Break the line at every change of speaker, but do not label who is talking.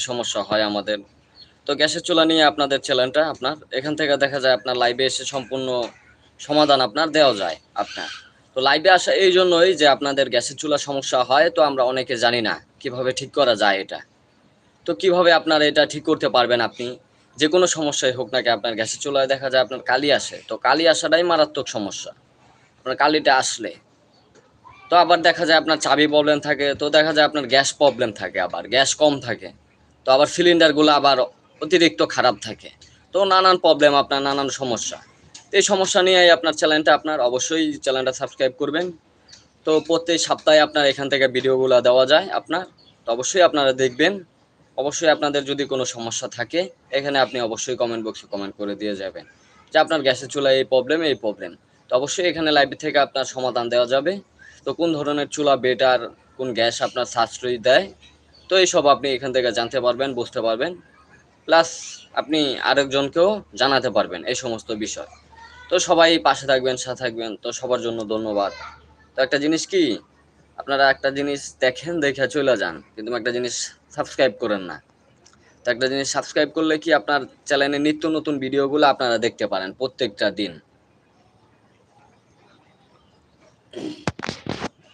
সমস্যা হয় আমাদের। তো গ্যাসের চুলা নিয়ে আপনাদের চ্যানেলটা আপনার, এখান থেকে দেখা যায় আপনার লাইভে এসে সম্পূর্ণ সমাধান আপনার দেওয়া যায় আপনার। তো লাইভে আসা এই জন্যই যে আপনাদের গ্যাসের চুলা সমস্যা হয়, তো আমরা অনেকে জানি না কীভাবে ঠিক করা যায় এটা। তো কীভাবে আপনার এটা ঠিক করতে পারবেন আপনি? যে কোনো সমস্যাই হোক না কি আপনার গ্যাসের চুলায় দেখা যায় আপনার কালি আসে। তো কালি আসাটাই মারাত্মক সমস্যা। আপনার কালিটা আসলে। তো আবার দেখা যায় আপনার চাবি প্রবলেম থাকে, তো দেখা যায় আপনার গ্যাস প্রবলেম থাকে আবার, গ্যাস কম থাকে। তো আবার সিলিন্ডারগুলো আবার অতিরিক্ত খারাপ থাকে। তো নানান প্রবলেম আপনার নানান সমস্যা। এই সমস্যা নিয়েই আপনার চ্যানেলটা আপনার অবশ্যই চ্যানেলটা সাবস্ক্রাইব করবেন। তো প্রত্যেক সপ্তাহে আপনার এখান থেকে ভিডিওগুলো দেওয়া যায় আপনার। তো অবশ্যই আপনারা দেখবেন। অবশ্যই আপনাদের যদি কোনো সমস্যা থাকে, এখানে আপনি অবশ্যই কমেন্ট বক্সে কমেন্ট করে দিয়ে যাবেন। যে আপনার গ্যাসের চুলায় এই প্রবলেম এই প্রবলেম তো অবশ্যই এখানে লাইভ থেকে আপনার সমাধান দেওয়া যাবে। তো কোন ধরনের চুলা বেটার কোন গ্যাস আপনার সাশ্রয়ী দেয় তো এইসব আপনি এখান থেকে জানতে পারবেন, বুঝতে পারবেন। প্লাস আপনি আরেকজনকেও জানাতে পারবেন এই সমস্ত বিষয়। তো সবাই পাশে থাকবেন, সাথে থাকবেন। তো সবার জন্য ধন্যবাদ। তো একটা জিনিস কি, আপনারা একটা জিনিস দেখেন, দেখে চলে যান, কিন্তু একটা জিনিস সাবস্ক্রাইব করেন না। তো একটা জিনিস সাবস্ক্রাইব করলে কি আপনার চ্যানেলে নিত্য নতুন ভিডিওগুলো আপনারা দেখতে পারেন প্রত্যেকটা দিন।